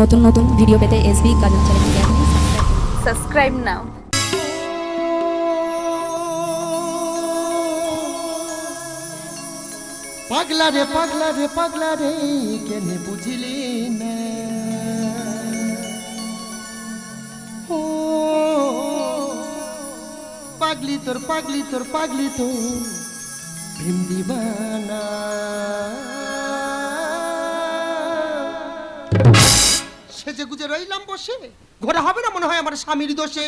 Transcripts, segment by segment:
নতুন নতুন ভিডিও পেতে এসবি গাজন চ্যানেলকে subscribe now. পাগলা রে পাগলা রে পাগলা রে কেনে বুঝিলি না? ও পাগলি তোর পাগলি তোর পাগলি তোর প্রেম দিবানা। সেজে গুজে রইলাম বসে ঘরে হবে না মনে হয় আমার স্বামীর দোষে?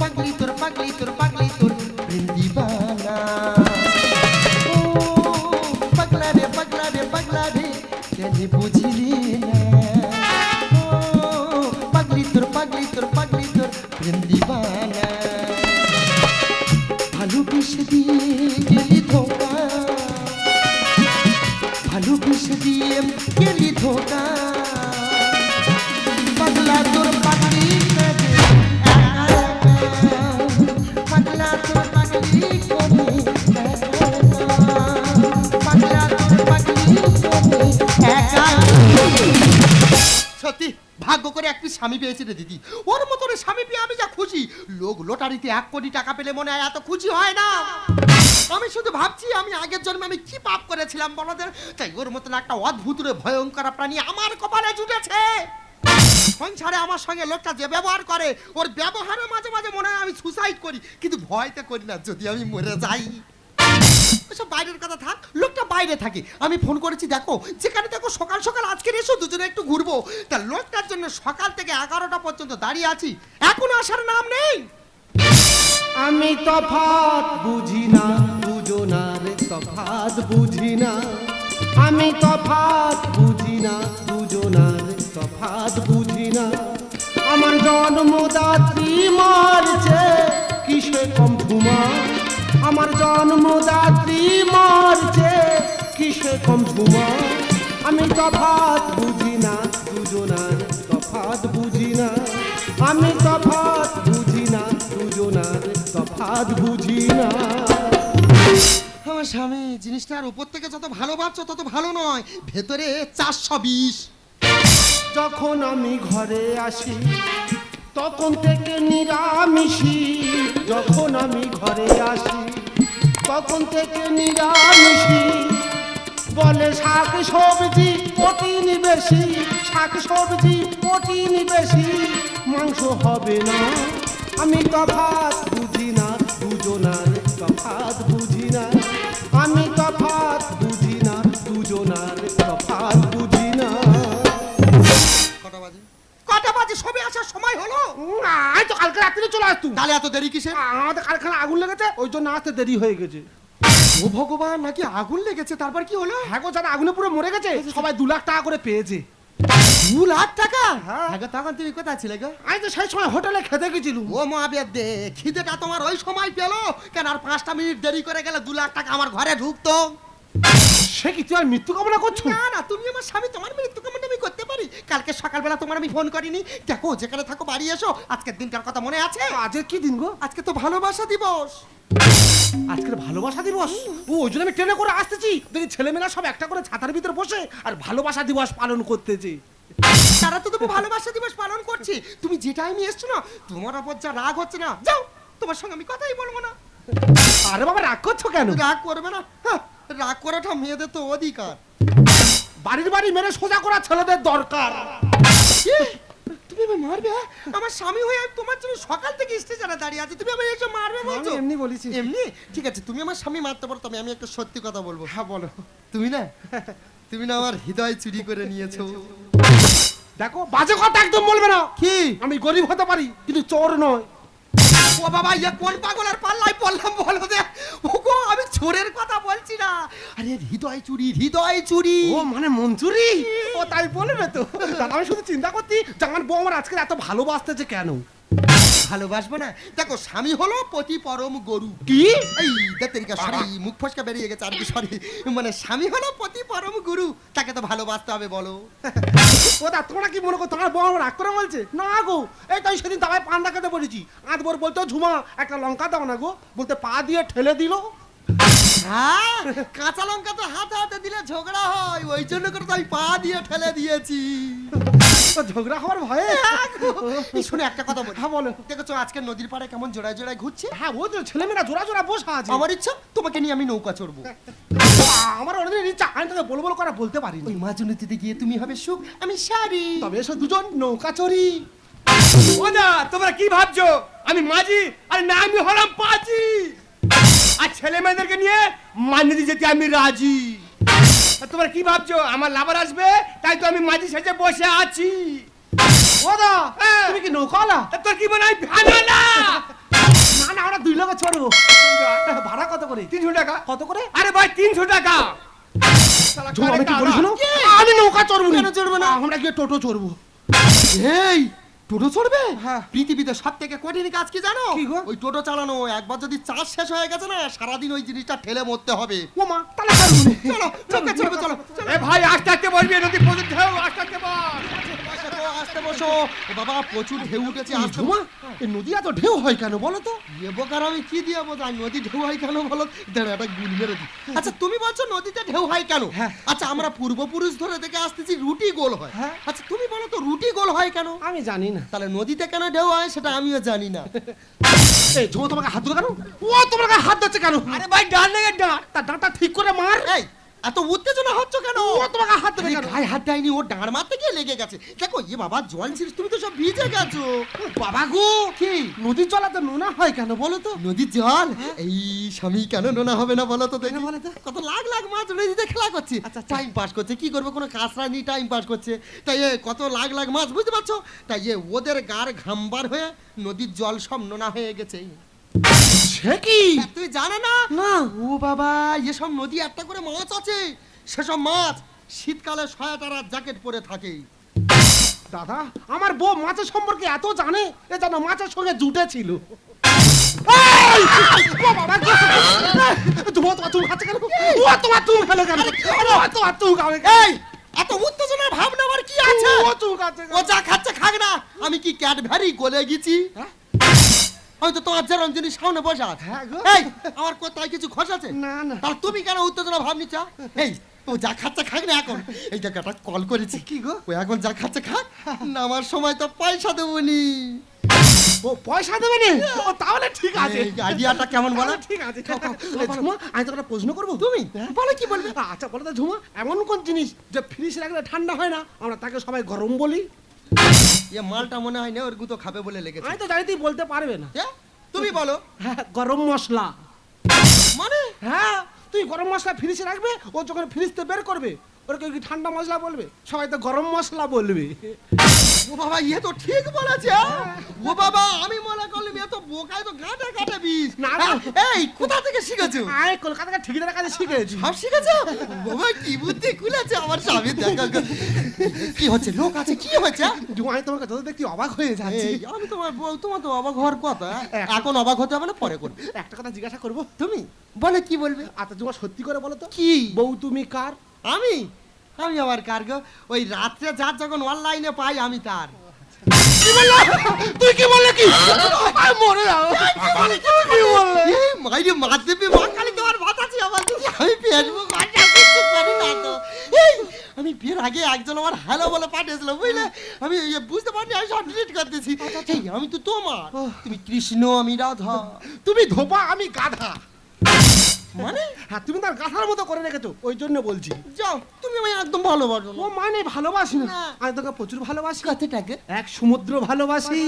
পাগলি তোর পাগলি তোর, পাগলি সত্যি, ভাগ্য করে এক পিস স্বামী পেয়েছি রে দিদি। ওর মতো স্বামী পেয়ে আমি যা খুশি। লোক লোটারিতে এক কোটি টাকা পেলে মনে হয় এত খুশি হয় না। আমি শুধু ভাবছি, আমি আগের জন্মে আমি কি পাপ করেছিলাম বলদের তাই ওর মতন একটা অদ্ভুত রে ভয়ঙ্কর প্রাণী আমার কপালে জুটেছে। সংসারে আমার সঙ্গে লোকটা যে ব্যবহার করে, ওর ব্যবহারের মাঝে মাঝে মনে হয় আমি সুসাইড করি। কিন্তু ভয়তে করি না, যদি আমি মরে যাই। বাইরের কথা থাক, লোকটা বাইরে থাকে। আমি ফোন করেছি, দেখো, যেখানে দেখো সকাল সকাল আজকের এসো, দুজনে একটু ঘুরবো। তা লোকটার জন্য সকাল থেকে এগারোটা পর্যন্ত দাঁড়িয়ে আছি। এখন আসার নাম নেই। আমি তফাৎ বুঝি না, দুজনার তফাৎ বুঝি না। আমি তফাৎ বুঝি না, দুজনার তফাৎ বুঝি না। আমার জন্মদাত্রী মারছে, কিসে কম ধুমা? আমার জন্মদাত্রী মারছে কিসে কম ধুমা আমি তফাৎ বুঝি না দুজনার তফাৎ বুঝি না। আমি তফাৎ বুঝি না দুজনার তফাৎ বুঝি না। আমার স্বামী জিনিসটার উপর থেকে যত ভালো ভাবছ তত ভালো নয় ভেতরে চারশো বিশ। যখন আমি ঘরে আসি তখন থেকে নিরামিষি, যখন আমি ঘরে আসি, তখন থেকে নিরামিষি। বলে শাক সবজি প্রোটিন বেশি, শাক সবজি প্রোটিন বেশি, মাংস হবে না। আমি তফাৎ বুঝি না, দুজনার তফাৎ বাজে সবে আসার সময় হলো। আজ তো কালকে রাত্রে চলে তাহলে এত দেরি কিসে আমাদের কারখানা আগুন লেগেছে ওই জন্য আসতে দেরি হয়ে গেছে। ও ভগবান নাকি আগুন লেগেছে? তারপর কি হলো? হ্যাঁ গো যারা আগুনে পুরো মরে গেছে। সবাই দু লাখ টাকা করে পেয়েছে। দু লাখ টাকা? হ্যাঁ। হ্যাঁ গো, তখন তুমি কোথায় ছিলে গো? আমি তো সেই সময় হোটেলে খেতে গেছিলুম। ও মহাবীর দে খিদেটা তোমার ওই সময় পেল। কেন আর পাঁচটা মিনিট দেরি করে গেলে দু লাখ টাকা আমার ঘরে ঢুকতো? সে কি তুই আর মৃত্যু কামনা করছ? না না তুমি আমার স্বামী তোমার মৃত্যু কামনা আমি করতে পারি। কালকে সকালবেলা তোমার আমি ফোন করিনি। দেখো যেখানে থাকো বাড়ি এসো। আজকের দিনটার কথা মনে আছে? আজকে কি দিন গো? আজকে তো ভালোবাসা দিবস। আজকের ভালোবাসা দিবস? ও ওই জন্য আমি ট্রেনে করে আসতেছি। দেখি ছেলেমেয়েরা সব একটা করে ছাতার ভিতরে বসে আর ভালোবাসা দিবস পালন করতেছে। তারা তো তুমি ভালোবাসা দিবস পালন করছি। তুমি যে টাইমে এসছো না তোমার ওপর যা রাগ হচ্ছে না যাও তোমার সঙ্গে আমি কথাই বলব না। আরে বাবা রাগ করছ কেন? রাগ করবে না। হ্যাঁ, রাগ করাটা মেয়েদের তো অধিকার। বাড়ির বাড়ি মেরে সোজা করা ছেলেদের দরকার? তুমি আমায় মারবে হ্যাঁ? আমার স্বামী হয়ে আমি তোমার জন্য সকাল থেকে স্টেশনে দাঁড়িয়ে আছি। তুমি আমায় এসে মারবে বলছো? আমি এমনি বলেছি। এমনি? ঠিক আছে তুমি আমার স্বামী মারতে পারো তবে আমি একটা সত্যি কথা বলব। হ্যাঁ বলো। তুমি না তুমি না আমার হৃদয় চুরি করে নিয়েছো। দেখো বাজে কথা একদম বলবে না। কি? আমি গরিব হতে পারি কিন্তু চোর নয়। ও বাবা ইয়ে কোন পাগলের পাল্লায় পড়লাম বলো দে। ওগো আমি চোরের কথা বলছি না। আরে হৃদয় চুরি হৃদয় চুরি। ও মানে মঞ্জুরি? ও তাই বলবে তো। দাদা আমি শুধু চিন্তা করছি জামার বউ আমার আজকে এত ভালোবাসতেছে কেন? ভালোবাসবো না। দেখো স্বামী হলো পতি পরম গরু। কি? এই তেরিকা সরি মুখ ফসকা বেরিয়ে গেছে আর কি সরি মানে স্বামী হলো পতি পরম গুরু তাকে তো ভালোবাসতে হবে বলো। ও দা তোরা কি মনে কর তোমার আমার রাগ করে বলছে? না গো এই তাই সেদিন দাবায় পান্ডা খেতে বলেছি আদবর বলতো ঝুমা একটা লঙ্কা দাও না গো বলতে পা দিয়ে ঠেলে দিল। হ্যাঁ কাঁচা লঙ্কা তো হাতে হাতে দিলে ঝগড়া হয় ওই জন্য করে তো আমি পা দিয়ে ঠেলে দিয়েছি। ঝগড়া হওয়ার ভয়ে? এই শুনে একটা কথা বলি। হ্যাঁ বলো। দেখেছ আজকে নদীর পাড়ে কেমন জোড়ায় জোড়ায় ঘুরছে? হ্যাঁ ও তো ছেলেমেয়েরা জোড়া জোড়া বসা আছে। আমার ইচ্ছা তোমাকে নিয়ে আমি নৌকা চড়বো। আমার অনেকদিন ইচ্ছা আমি তোকে বল বল করা বলতে পারিনি। ওই মাঝ নদীতে গিয়ে তুমি হবে সুখ আমি শাড়ি তবে এসো দুজন নৌকা চড়ি। ও না তোমরা কি ভাবছ? আমি মাঝি আর না আমি হলাম পাজি। আর ছেলে মেয়েদেরকে নিয়ে মান্যদি যেতে আমি রাজি। তোমরা কি ভাবছ? আমার লাভার আসবে? তাই তো আমি মাঝি সেজে বসে আছি। ও দা হ্যাঁ। তুমি কি নৌকাওয়ালা? তা তোর কি মনে হয় ভালো না না আমরা দুই লোকে চড়বো। ভাড়া কত করে? তিনশো টাকা। কত করে? আরে ভাই তিনশো টাকা। আমি নৌকা চড়বো কেন চড়বো না? আমরা গিয়ে টোটো চড়বো। এই টোটো চড়বে? হ্যাঁ। পৃথিবীতে সব থেকে কঠিন কাজ কি জানো? ওই টোটো চালানো একবার যদি চাষ শেষ হয়ে গেছে না সারাদিন ওই জিনিসটা ঠেলে মরতে হবে। ও মা তাহলে চলো চলো চলো এ ভাই আস্তে আস্তে বলবি নদী পর্যন্ত আস্তে আস্তে বল। বসো, আসতে বসো। ও বাবা প্রচুর ঢেউ উঠেছে আসতে ঝুমা এই নদী এত ঢেউ হয় কেন বলো তো? এ বোকার আমি কি দিয়ে বোঝাই? নদী ঢেউ হয় কেন বলো? দাঁড়া একটা গুল মেরে দিই। আচ্ছা তুমি বলছো নদীতে ঢেউ হয় কেন? হ্যাঁ। আচ্ছা আমরা পূর্বপুরুষ ধরে দেখে আসতেছি রুটি গোল হয়। হ্যাঁ। আচ্ছা তুমি বলো তো রুটি গোল হয় কেন? আমি জানি না। তাহলে নদীতে কেন ঢেউ হয় সেটা আমিও জানি না। এই ঝুমা তোমাকে হাত ধরে কেন? ও গায়ে হাত ধরছে কেন? আরে ভাই ডান লেগে ডান। তার ডাঁটা ঠিক করে মার। এই এত উত্তেজনা হচ্ছে কেন? ও তোমাকে হাত কেন? গায়ে হাত দেয়নি ও ডাঁড় মারতে গিয়ে লেগে গেছে। দেখো এ বাবা জল ছিড়িস তুমি তো সব ভিজে গেছো। বাবা গো! কি? নদীর জলাতে নোনা হয় কেন বলো তো? নদীর জল? এই স্বামী কেন নোনা হবে না বলো তো দেখি। বলো তো? কত লাখ লাখ মাছ নদীতে খেলা করছে। আচ্ছা, আচ্ছা। টাইম পাস করছে কি করবে? কোনো কাঁচরা নিয়ে টাইম পাস করছে। তাই এ কত লাখ লাখ মাছ বুঝতে পারছ? তাই এ ওদের গার ঘামবার হয়ে নদীর জল সব নোনা হয়ে গেছে। সে কি? তুই জানো না? না। ও বাবা এসব নদী একটা করে মাছ আছে। সেসব মাছ শীতকালে সয়াটার জ্যাকেট পরে থাকে। দাদা আমার বউ মাছের সম্পর্কে এত জানে এ যেন মাছের সঙ্গে জুটে ছিল। কি আমি কি ক্যাডভ্যারি গলে গেছি? হ্যাঁ? আমি তো তোমার যেরকম জিনিস সামনে বসে আছে। হ্যাঁ গো। এই আমার কোথায় কিছু খোঁজ আছে? না, না। তাহলে তুমি কেন উত্তেজনা ভাব নিচ্ছ এই ও যা খাচ্ছে খাক না এখন। এই জায়গাটা কল করেছি। কি গো? ও এখন যা খাচ্ছে খাক নামার সময় তো পয়সা দেবনি। ও পয়সা দেবে নে ও তাহলে ঠিক আছে। আইডিয়াটা কেমন বলো? ঠিক আছে। এই ঝুমা আমি তোকে একটা প্রশ্ন করব? তুমি? হ্যাঁ? বলো কি বলবে? আচ্ছা বলো তো ঝুমা এমন কোন জিনিস যে ফ্রিজ রাখলে ঠান্ডা হয় না? আমরা তাকে সবাই গরম বলি। এ মালটা মনে হয় না ওর গুঁতো খাবে বলে লেগেছে আমি তো জানি তুই বলতে পারবে না তুমি বলো হ্যাঁ গরম মশলা মানে হ্যাঁ তুই গরম মশলা ফ্রিজে রাখবে ও যখন ফ্রিজতে বের করবে ওর কেউ কি ঠান্ডা মশলা বলবে? সবাই তো গরম মশলা বলবে। ও বাবা ইয়ে তো ঠিক বলেছে ও বাবা আমি মনে করলাম এ তো বোকায় তো গাঁটে গাঁটে বিষ। না। এই কোথা থেকে শিখেছো? আমি কলকাতা থেকে ঠিকাদার কাছে শিখেছি। সব শিখেছো? বাবা কি বুদ্ধি খুলেছে আমার স্বামী দেখা কি হচ্ছে লোক আছে কি জুমা, আমি তোমাকে যত দেখছি অবাক হয়ে যাচ্ছি। আমি তোমার বউ তোমার তো অবাক হওয়ার কথা এখন অবাক হতে হবে না পরে করবে। একটা কথা জিজ্ঞাসা করব। তুমি? বলে কি বলবে? আচ্ছা জুমা সত্যি করে বলো তো। কি? বউ তুমি কার? আমি? আমি আবার কার গো ওই রাত্রে যার যখন অনলাইনে পাই আমি তার। তুই কি বললে কি? আমি মরে কি বললে? মাইরে মার দেবে মা কালী তোমার ভাত আছে আমার। আমি ফেসবুক আমি বিয়ের আগে একজন আমার হ্যালো বলে পাঠিয়েছিল বুঝলে? আমি বুঝতে পারিনি আমি সব ডিলিট করতেছি এই আমি তো তোমার। তুমি কৃষ্ণ আমি রাধা। তুমি ধোপা আমি গাধা। মানে? হ্যাঁ তুমি তার গাথার মতো করে রেখেছো ওই জন্য বলছি। যাও তুমি আমায় একদম ভালোবাসো ও মানে ভালোবাসি না? না। আমি তোকে প্রচুর ভালোবাসি। কথাটাকে? এক সমুদ্র ভালোবাসি।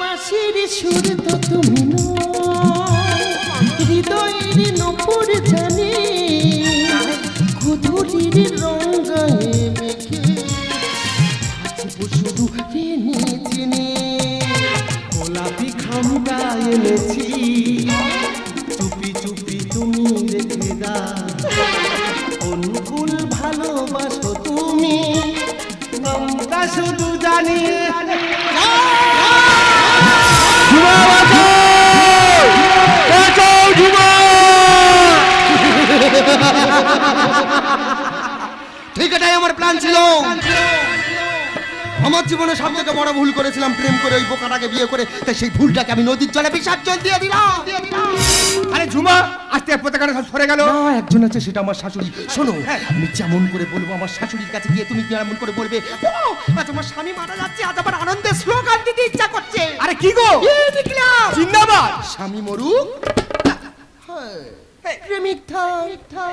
বাসির সুর তো তুমি হৃদয়ের নপুর জানি খুদুরির রঙ ঠিক এটাই আমার প্ল্যান ছিল। আমার জীবনে সব থেকে বড় ভুল করেছিলাম প্রেম করে ওই বোকাটাকে বিয়ে করে তাই সেই ভুলটাকে আমি নদীর জলে বিসর্জন দিয়ে দিলাম দিয়ে দিলাম। আরে ঝুমা আজকে পতাকাটা সব সরে গেল। না একজন আছে সেটা আমার শাশুড়ি। শোনো আমি যেমন করে বলব আমার শাশুড়ির কাছে গিয়ে তুমি কেমন করে বলবে ও আজ আমার স্বামী মারা যাচ্ছে আজ আমার আনন্দের স্লোগান দিতে ইচ্ছা করছে। আরে কি গো? জিন্দাবাদ। স্বামী মরুক। হ্যাঁ, প্রেমিক থাক। থাক।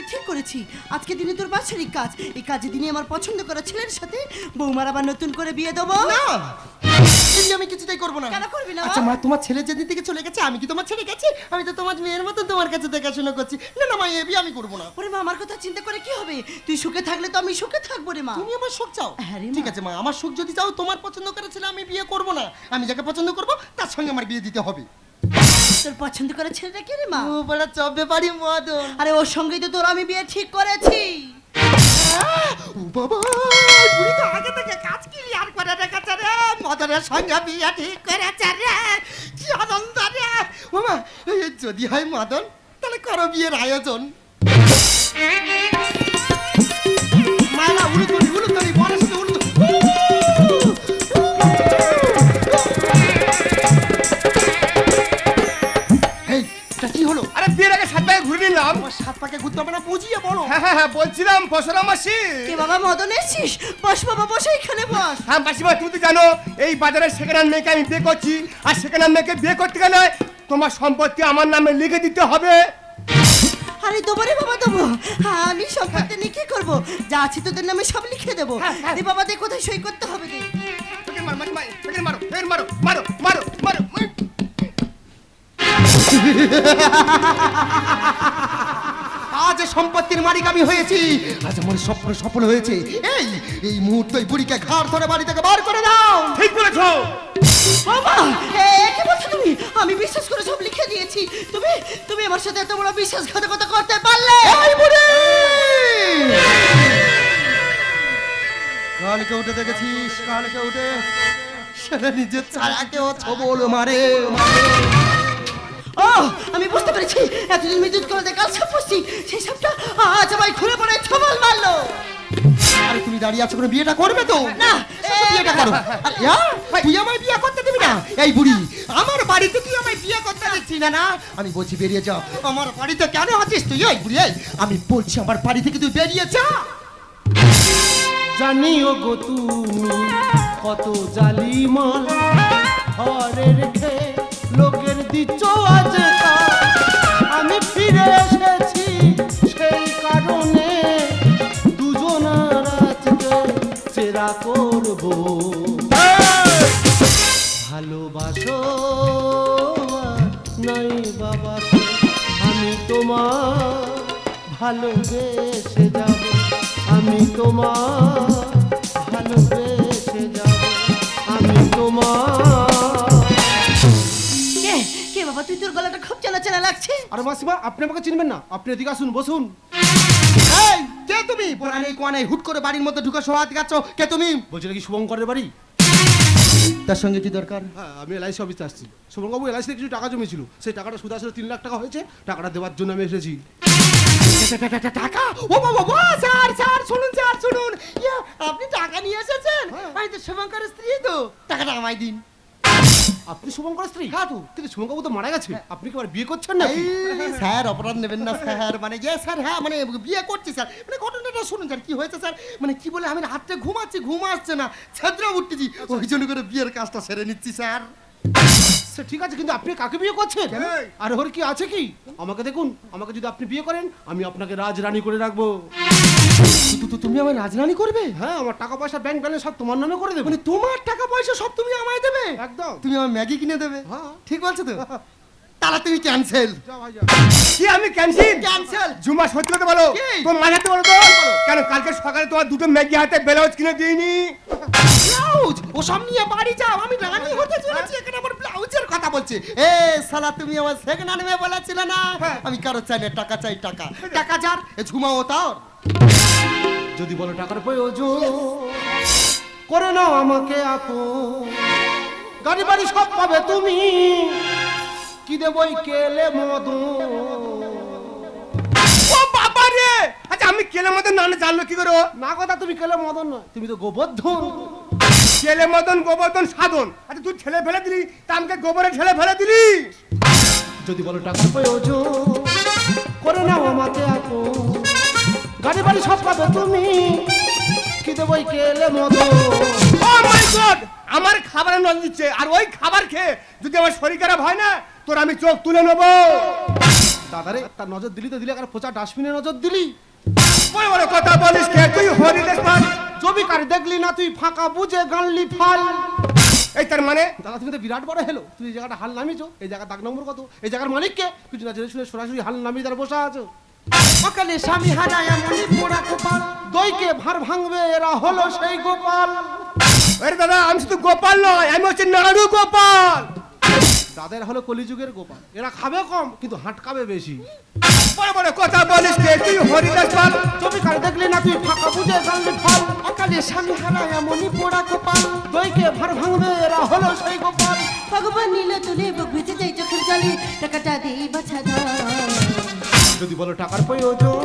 আমি ঠিক করেছি। আজকে দিনে তোর বাৎসরিক কাজ। এই কাজে দিনে আমার পছন্দ করা ছেলের সাথে বৌমার আবার নতুন করে বিয়ে দেবো? না! আমি কিছুতেই করব না। কেন করবি না, আচ্ছা মা তোমার ছেলে যেদিন থেকে চলে গেছে আমি কি তোমার ছেলে গেছি? আমি তো তোমার মেয়ের মতন তোমার কাছে দেখাশোনা করছি। না না মা এ বিয়ে আমি করব না। ওরে মা আমার কথা চিন্তা করে কি হবে? তুই সুখে থাকলে তো আমি সুখে থাকব রে মা। তুমি আমার সুখ চাও? হ্যাঁ রে ঠিক আছে মা আমার সুখ যদি চাও তোমার পছন্দ করে ছেলে আমি বিয়ে করব না। আমি যাকে পছন্দ করব তার সঙ্গে আমার বিয়ে দিতে হবে। তোর পছন্দ করা ছেলেটা কে রে মা? ও বড় মদন। আরে ওর সঙ্গেই তো তোর আমি বিয়ে ঠিক করেছি। ও বাবা বুড়ি তো আগে থেকে কাজ ক্লিয়ার করে রেখেছে রে। মদনের সঙ্গে বিয়ে ঠিক করেছে রে। কি আনন্দ রে। যদি হয় মদন তাহলে করো বিয়ের আয়োজন। মালা উলুতনি সাত পাকে ঘুরতে হবে না বুঝিয়ে বলো। হ্যাঁ হ্যাঁ হ্যাঁ বলছিলাম পশরা মাসি। কে বাবা মদন এসছিস? বস বাবা বসে এখানে বস। হ্যাঁ মাসিমা তুমি তো জানো এই বাজারে সেকেন্ড হ্যান্ড মেয়েকে আমি বিয়ে করছি আর সেকেন্ড হ্যান্ড মেয়েকে বিয়ে করতে গেলে তোমার সম্পত্তি আমার নামে লিখে দিতে হবে। আরে দেবো রে বাবা দেবো। হ্যাঁ, আমি সম্পত্তি নিয়ে কি করব? যা আছে তোদের নামে সব লিখে দেবো। দে বাবা দে কোথায় সই করতে হবে দে। মারো মারো মারো মারো মারো মারো। আজ সম্পত্তির মালিক আমি হয়েছি আজ আমার স্বপ্ন সফল হয়েছে। এই এই মুহূর্তে এই বুড়িকে ঘাড় ধরে বাড়ি থেকে বার করে দাও। ঠিক বলেছ। বাবা এ কি বলছো তুমি? আমি বিশ্বাস করে সব লিখে দিয়েছি। তুমি তুমি আমার সাথে এত বড় বিশ্বাসঘাতকতা করতে পারলে? এই বুড়ি! কালকে উঠে দেখেছিস কালকে উঠে সেটা নিজের ছায়াকেও ছবল মারে মারে। ও আমি বুঝতে পেরেছি। এতদিন করে বসছি সেই সবটা আজ আমায় ঘুরে পড়ে ছবল মারলো। আরে তুমি দাঁড়িয়ে আছো কোনো বিয়েটা করবে তো? না, বিয়েটা করো। তুই আমায় বিয়ে করতে দিবি না? এই বুড়ি আমার বাড়িতে তুই আমায় বিয়ে করতে দিচ্ছি না না? আমি বলছি বেরিয়ে যা আমার বাড়িতে কেন আছিস তুই? এই বুড়ি এই আমি বলছি আমার বাড়ি থেকে তুই বেরিয়ে যা। জানিও গো তুমি কত জালিমাল ঘরে রেখে লোকের দিচ্ছ আজ। আমি ফিরে এসেছি সেই নাই বাবা আমি তোমার ভালোবেসে যাব। আমি তোমার আরে মাসিমা আপনি আমাকে চিনবেন না। আপনি এদিকে আসুন বসুন। এই কে তুমি? পোড়ানে কোয়ানে হুট করে বাড়ির মধ্যে ঢুকে সোহাত গাচ্ছ কে তুমি? বলছিল কি শুভঙ্করের বাড়ি? তার সঙ্গে কি দরকার? হ্যাঁ আমি এলআইসি অফিসে আসছি। শুভঙ্কবাবু এলআইসিতে কিছু টাকা জমেছিল। সেই টাকাটা সুদ আসলে তিন লাখ টাকা হয়েছে। টাকাটা দেওয়ার জন্য আমি এসেছি। টাকা? ও বাবা বাবা স্যার স্যার শুনুন স্যার শুনুন। আপনি টাকা নিয়ে এসেছেন? আমি তো শুভঙ্করের স্ত্রী তো? টাকাটা আমায় দিন। আপনি শুভঙ্করের স্ত্রী? হ্যাঁ তো। কিন্তু শুভঙ্কবাবু তো মারা গেছে। আপনি কি আবার বিয়ে করছেন না স্যার অপরাধ নেবেন না স্যার। মানে ইয়ে স্যার হ্যাঁ মানে বিয়ে করছি স্যার। মানে ঘটনাটা শুনুন স্যার কি হয়েছে স্যার? মানে কি বলে আমি রাত্রে ঘুমাচ্ছি ঘুম আসছে না। ছেদ্রা উঠতেছি। ওই জন্য করে বিয়ের কাজটা সেরে নিচ্ছি স্যার। সে ঠিক আছে কিন্তু আপনি কাকে বিয়ে করছেন? আর ওর কি আছে কি? আমাকে দেখুন আমাকে যদি আপনি বিয়ে করেন আমি আপনাকে রাজরানী করে রাখব। তুমি আমার রাজরানি করবে? হ্যাঁ আমার টাকা পয়সা ব্যাংক ব্যালেন্স সব তোমার নামে করে দেবে। মানে তোমার টাকা পয়সা সব তুমি আমায় দেবে? একদম। তুমি আমার ম্যাগি কিনে দেবে? হ্যাঁ। ঠিক বলছো তো? তুমি ক্যান্সেল কি আমি ক্যান্সেল ক্যান্সেল জুমা সত্যি কথা বলো? তোমার মাঝাতে বলো তো। কেন কালকে সকালে তোমার দুটো ম্যাগি হাতে ব্লাউজ কিনে দিইনি? ব্লাউজ? ওসব নিয়ে বাড়ি যাও। আমি রানী হতে চলেছি এখানে আমার ব্লাউজের কথা বলছি। এ সালা তুমি আমার সেকেন্ড হ্যান্ড মেয়ে বলেছিলে না? হ্যাঁ। আমি কারও চাই না টাকা চাই টাকা। টাকা যার এ ঝুমাও তাও যদি বলো টাকার প্রয়োজন করে নাও আমাকে আপন। গাড়ি বাড়ি সব পাবে তুমি। কি দেবই কেলে মদন ও বাবা রে! আচ্ছা আমি কেলের মতন নানা জানলো কি করে? না কথা তুমি কেলে মদন নয়। তুমি তো গোবর্ধন। ছেলে মতন গোবর্ধন সাধন। আচ্ছা তুই ছেলে ফেলে দিলি তা আমাকে গোবরে ছেলে ফেলে দিলি? যদি বলো টাকার প্রয়োজন করে নাও আমাকে আপন গাড়ি বাড়ি সব পাবে তুমি। কি দেবই কেলে মদন ও মাই গড আমার খাবারে নজর দিচ্ছে আর ওই খাবার খেয়ে যদি আমার শরীর খারাপ হয় না তোর আমি চোখ তুলে নেব। দাদারে তার নজর দিলি তো দিলি আর পচা ডাস্টবিনে নজর দিলি? বড় বড় কথা বলিস কে? তুই হরি কার দেখলি না তুই ফাঁকা বুঝে গানলি ফাল। এই তার মানে? দাদা তুমি তো বিরাট বড় হেলো তুই এই জায়গাটা হাল নামিয়েছো এই জায়গা দাগ নম্বর কত? এই জায়গার মালিককে কিছু না জেনে শুনে সরাসরি হাল নামিয়ে তারা বসে আছো। সকালে স্বামী হারায় এমনই পোড়া কপাল দইকে ভার ভাঙবে এরা হলো সেই গোপাল। আরে দাদা আমি শুধু গোপাল নয় আমি হচ্ছে নাড়ু গোপাল। দাদের হলো কলিযুগের গোপাল। এরা খাবে কম কিন্তু হাঁটকাবে বেশি। বড় বড় কথা বলিস কে তুই হরি দেখবার জমি কার দেখলি না তুই ফাঁকা বুঝে গানলি ফাল। অকালে স্বামী হারায় এমনই পোড়া কপাল দইকে ভার ভাঙবে এরা হলো সেই গোপাল। ভগবান নীল তুলে বুক ভিজে যাই চোখের জলে টাকাটা দিই বাছা দাও যদি বলো টাকার প্রয়োজন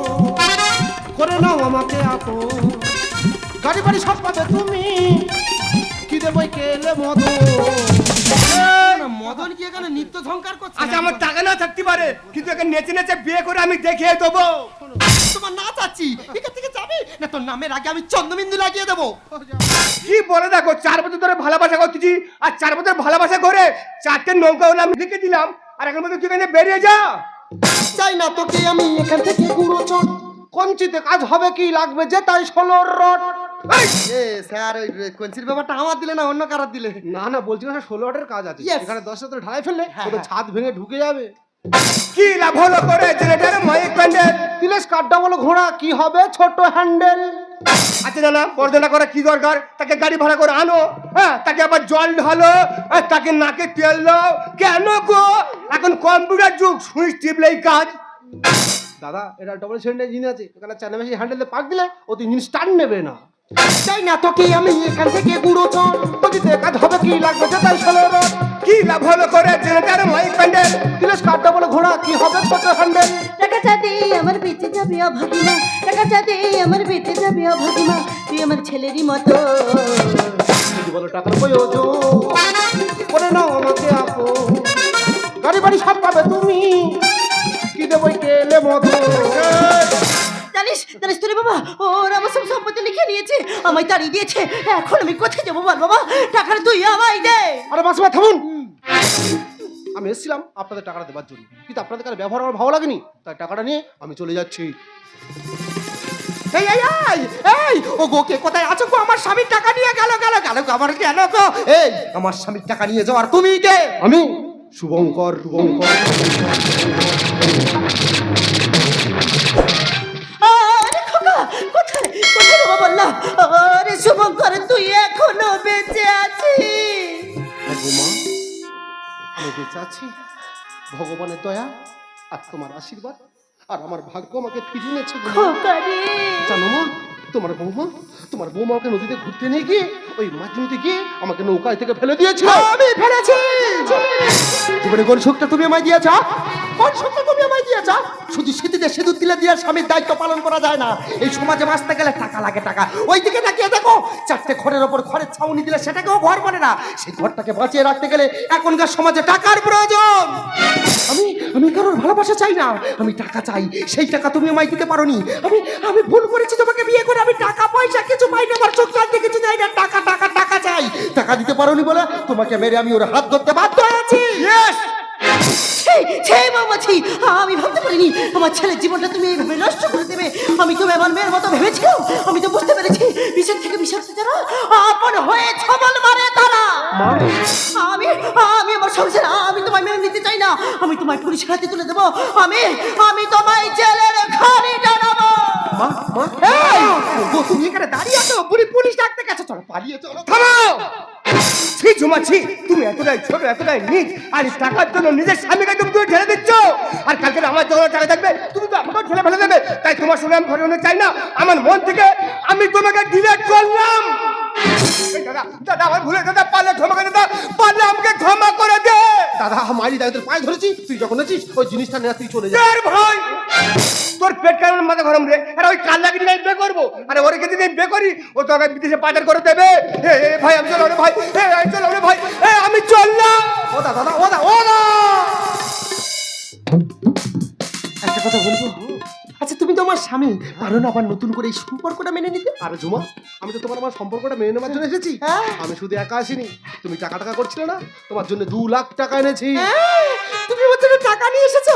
করে নাও আমাকে আপন। গাড়ি বাড়ি সব পাবে তুমি কি দেবই কেলে মদ মদন? কি এখানে নিত্য ঝঙ্কার করছে? আচ্ছা আমার টাকা না থাকতে পারে কিন্তু একে নেচে নেচে বিয়ে করে আমি দেখিয়ে দেবো। তোমার না চাচ্ছি এখান থেকে যাবি? না তোর নামের আগে আমি চন্দ্রবিন্দু লাগিয়ে দেবো। কি বলে দেখো চার বছর ধরে ভালোবাসা করতেছি আর চার বছর ভালোবাসা করে চারটে নৌকা হলে আমি লিখে দিলাম আর এখন মধ্যে তুই এখানে বেরিয়ে যা। চাই না তোকে আমি এখান থেকে গুঁড়ো চট। কঞ্চিতে কাজ হবে কি লাগবে যে তাই ষোলোর রড। স্যার ওই কঞ্চির ব্যাপারটা আমার দিলে না অন্য কারার দিলে। না না বলছি না ষোলো রডের কাজ আছে। এখানে দশ হাজার ঢালাই ফেললে হ্যাঁ, হ্যাঁ। ছাদ ভেঙে ঢুকে যাবে। কি লাভ হলো করে জেনারেটার মাইক প্যান্ডেল? তিলেশ কাঠটা বলো ঘোড়া কি হবে ছোট হ্যান্ডেল? আচ্ছা জানা পর্দনা করা কি দরকার? তাকে গাড়ি ভাড়া করে আনো। হ্যাঁ তাকে আবার জল ঢালো তাকে নাকে তেল দাও। কেন গো? এখন কম্পিউটার যুগ, সুইচ টিপলেই কাজ। দাদা, এটা ডবল সিলিন্ডার ইঞ্জিন আছে এখানে চার মেশিন হ্যান্ডেল পাক দিলে ও তো ইঞ্জিন স্টার্ট নেবে না। চাই না তোকে আমি এখান থেকে গুঁড়ো চট কঞ্চিতে কাজ হবে কি লাগবে? তাই ষোলো কি লাভ হলো করে জেনারেটার মাইক প্যান্ডেল তিলেশ কাঠটা বলো ঘোড়া কি হবে ছোট হ্যান্ডেল টাকাটা দিই আমার বেঁচে যাবে অভাগিমা টাকাটা দিই আমার বেঁচে যাবে অভাগিমা তুই আমার ছেলেরই মতো। বলো টাকার প্রয়োজন করে নাও আমাকে আপো। গাড়ি বাড়ি সব পাবে তুমি। কি দেবই কেলে মধু? জানিস জানিস তোরে বাবা ওর আমার সব সম্পত্তি লিখে নিয়েছে আমায় তাড়িয়ে দিয়েছে। এখন আমি কোথায় যাব বল বাবা? টাকাটা তুই আমায় দে। আরে মাসিমা থামুন। আমি এসেছিলাম আপনাদের টাকাটা দেওয়ার জন্য। কিন্তু আপনাদের কাছে ব্যবহার আমার ভালো লাগেনি তাই টাকাটা নিয়ে আমি চলে যাচ্ছি। এই এই এই এই ও গো কে কোথায় আছো গো? আমার স্বামীর টাকা নিয়ে গেল গেল গেল গো, আমার গেল গো? এই আমার স্বামীর টাকা নিয়ে যাও আর তুমি কে? আমি শুভঙ্কর শুভঙ্কর। আরে তুই এখনও বেঁচে আছিস? আমি বেঁচে আছি ভগবানের দয়া আর তোমার আশীর্বাদ আর আমার ভাগ্য আমাকে ফিরিয়ে নিয়েছে জানো মা তোমার বৌমা তোমার বৌমা আমাকে নদীতে ঘুরতে নিয়ে গিয়ে ওই মাছ নদীতে গিয়ে আমাকে নৌকায় থেকে ফেলে দিয়েছে আমি ফেলেছি! জীবনে কোন সুখটা তুমি আমায় দিয়েছ কোন সুখটা তুমি আমায় দিয়েছ? শুধু স্মৃতিতে সিঁদুর দিলে দিয়ে স্বামীর দায়িত্ব পালন করা যায় না। এই সমাজে বাঁচতে গেলে টাকা লাগে টাকা। ওই দিকে তাকিয়ে দেখো, চারটে ঘরের ওপর ঘরের ছাউনি দিলে সেটাকেও ঘর বলে না। সেই ঘরটাকে বাঁচিয়ে রাখতে গেলে এখনকার সমাজে টাকার প্রয়োজন। আমি আমি কারোর ভালোবাসা চাই না। আমি টাকা চাই। সেই টাকা তুমি আমায় দিতে পারোনি। আমি আমি ভুল করেছি তোমাকে বিয়ে করে। আমি টাকা, পয়সা কিছু পাই না আমার চোখ কাটতে কিছু চাই না টাকা টাকা টাকা চাই। টাকা দিতে পারোনি বলে তোমাকে মেরে আমি ওর হাত ধরতে বাধ্য হয়েছি। ছি ছি মামাছি আমি ভাবতে পারিনি আমার ছেলের জীবনটা তুমি এইভাবে নষ্ট করে দেবে। আমি তো আমার মেয়ের মতো ভেবেছিলাম আমি তো বুঝতে পেরেছি বিষের থেকে বিষাক্ত যারা আপন হয়ে ছবল মারে তারা। আমি আমি আমার সংসার আমি তোমায় মেনে নিতে চাই না আমি তোমায় পুলিশের হাতে তুলে দেবো আমি আমি তোমায় জেলের খালি জানাব তুমি এখানে দাঁড়িয়ে আছো? পুলিশ ডাকতে গেছে। চলো পালিয়ে চলো। ছি ঝুমা তুমি এতটাই ছোট, এতটাই নিজ, আর টাকার জন্য নিজের স্বামীকে তুমি তুমি ঠেলে দিচ্ছ। আর কালকে আমার যখন টাকা থাকবে, তুমি তো আমাকেও ঠেলে ফেলে দেবে। তাই তোমার সঙ্গে আমি ঘরে চাই না। আমার মন থেকে আমি তোমাকে ডিলেট করলাম। দাদা দাদা আমার ভুলে দাদা পারলে ক্ষমা করে দাদা পারলে আমাকে ক্ষমা করে দে। দাদা মারি দাদা তোর পায়ে ধরেছি তুই যখন আছিস ওই জিনিসটা নেওয়া তুই চলে যা। তোর ভাই তোর পেট কেমন মাথা গরম রে? আরে ওই কাল লাগিয়ে আমি বে করব। আরে ওরে যদি আমি বে করি ও তো আগে বিদেশে পাচার করে দেবে। এ এ, ভাই আমি চলো রে ভাই। এ আমি চলো রে ভাই। এ আমি চললাম। ও দা দাদা ও দা ও দা। একটা কথা বলব? তুমি তো আমার স্বামী। পারো না আবার নতুন করে এই সম্পর্কটা মেনে নিতে? আরে ঝুমা আমি তো তোমার আমার সম্পর্কটা মেনে নেওয়ার জন্য এসেছি। আমি শুধু একা আসিনি। তুমি টাকা টাকা করছিলে না? তোমার জন্য দু লাখ টাকা এনেছি। হ্যাঁ, তুমি আমার জন্য টাকা নিয়ে এসেছ?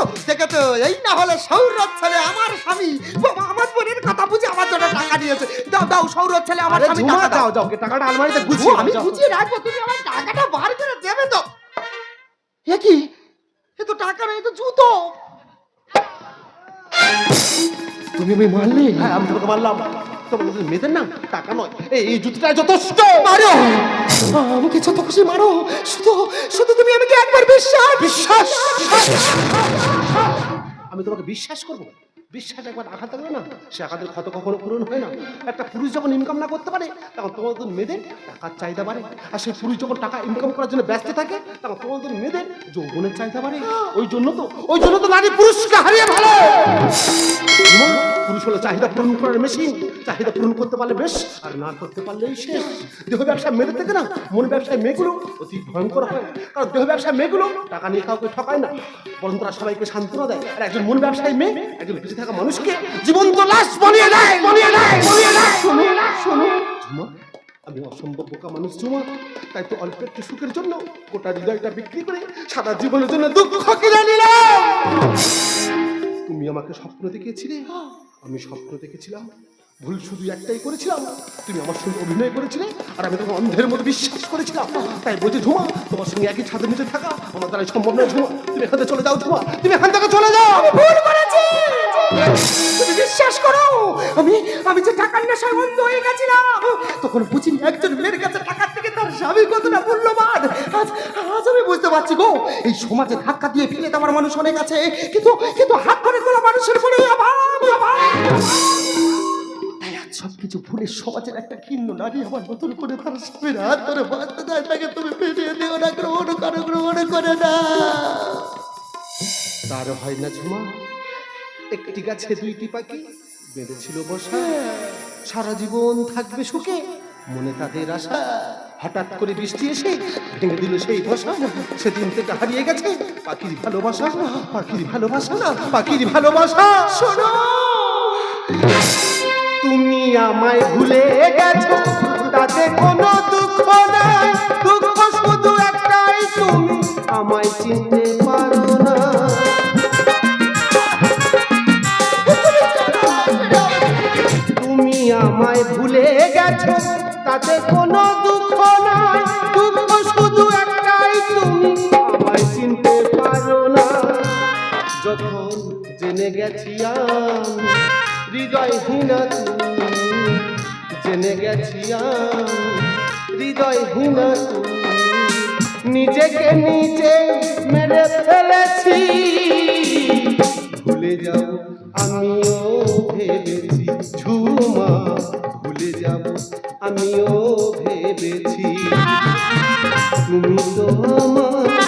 তো এই না হলে সৌরভ ছেলে আমার স্বামী। বাবা আমার বোনের কথা বুঝে আমার জন্য টাকা নিয়েছে। দাও দাও সৌরভ ছেলে আমার স্বামী টাকা দাও যাও টাকাটা আলমারিতে গুছিয়ে আমি। বুঝিয়ে রাখব তুমি আমার টাকাটা বার করে দেবে তো। এ কি? এ তো টাকা নয় এ তো জুতো। তুমি আমি মারলে? হ্যাঁ আমি তোমাকে মারলাম। তোমার মেয়েদের না টাকা নয়। এই এই জুতোটা যথেষ্ট। মারো! আমাকে যত খুশি মারো। শুধু শুধু তুমি আমাকে একবার বিশ্বাস বিশ্বাস! আমি তোমাকে বিশ্বাস করব। বিশ্বাস একবার আঘাত থাকবে না? সে আঘাতের ক্ষত কখনো পূরণ হয় না। একটা পুরুষ যখন ইনকাম না করতে পারে, তখন তোমাদের মেয়েদের টাকার চাহিদা বাড়ে। আর সেই পুরুষ যখন টাকা ইনকাম করার জন্য ব্যস্ত থাকে, তখন তোমাদের মেয়েদের যৌবনের চাহিদা বাড়ে। ওই জন্য তো, ওই জন্য তো নারী পুরুষকে হারিয়ে ভালো পুরুষ হলো চাহিদা পূরণ করার মেশিন চাহিদা পূরণ করতে পারলে বেশ, আর না করতে পারলেই শেষ। দেহ ব্যবসা মেয়েদের থেকে না, মন ব্যবসায় মেয়েগুলো অতি ভয়ঙ্কর হয়। কারণ দেহ ব্যবসায় মেয়েগুলো টাকা নিয়ে কাউকে ঠকায় না। বরং তারা সবাইকে সান্ত্বনা দেয়। আর একজন মন ব্যবসায়ী মেয়ে একজন থাকা মানুষকে জীবন্ত লাশ বানিয়ে দেয়। বানিয়ে দেয়। বানিয়ে দেয়। শোনো শোনো। ঝুমা আমি অসম্ভব বোকা মানুষ ঝুমা। তাই তো অল্প একটু সুখের জন্য গোটা হৃদয়টা বিক্রি করে সারা জীবনের জন্য দুঃখ কিনে নিলাম তুমি আমাকে স্বপ্ন দেখিয়েছিলে। আমি স্বপ্ন দেখেছিলাম। ভুল শুধু একটাই করেছিলাম। তুমি আমার সঙ্গে অভিনয় করেছিলে আর আমি তোমাকে অন্ধের মধ্যে বিশ্বাস করেছিলাম। তাই বলছি ঝুমা তোমার সঙ্গে একই ছাদের নিচে থাকা আমার দ্বারা সম্ভব নয় ঝুমা। তুমি এখান থেকে চলে যাও ঝুমা। তুমি এখান থেকে চলে যাও। ভুল করেছি। তুমি বিশ্বাস করো? আমি আমি যে টাকার নেশায় অন্ধ হয়ে গেছিলাম, তখন বুঝিনি একজন মেয়ের কাছে টাকার থেকে তার স্বামী কতটা মূল্যবান। আজ আজ আমি বুঝতে পারছি গো, এই সমাজে ধাক্কা দিয়ে ফেলে দেওয়ার মানুষ অনেক আছে, কিন্তু কিন্তু হাত ধরে তোলা মানুষের বলে অভাব অভাব। তাই আজ সবকিছু ভুলে সমাজের একটা কিন্ন নারী আমার নতুন করে তার স্বামীর হাত ধরে বাঁচতে যায় তাকে তুমি ফিরিয়ে দিও না গ্রহণ করো গ্রহণ করে না তার হয় না ঝুমা একটি গাছে দুইটি পাখি বেঁধেছিল বসা। সারা জীবন থাকবে সুখে, মনে তাদের আশা। হঠাৎ করে বৃষ্টি এসে ভেঙে দিল সেই বসা সেদিন থেকে হারিয়ে গেছে পাখির ভালোবাসা। পাখির ভালোবাসা না, পাখির ভালোবাসা। শোনো, তুমি আমায় ভুলে গেছো, তাতে কোনো দুঃখ নাই। দুঃখ শুধু একটাই, তুমি আমায় চিনতে পারো না। আমায় ভুলে গেছো? তাতে কোনো দুঃখ নাই। দুঃখ শুধু একটাই তুমি। আমায় চিনতে পারো না। যখন জেনে গেছি আমি হৃদয়হীনা তুমি। জেনে গেছি আমি হৃদয়হীনা তুমি। নিজেকে নিজে মেরে ফেলেছি। ভুলে যাও, আমিও ভেবেছি ঝুমা ভুলে যাব আমিও ভেবেছি। তুমি তো আমার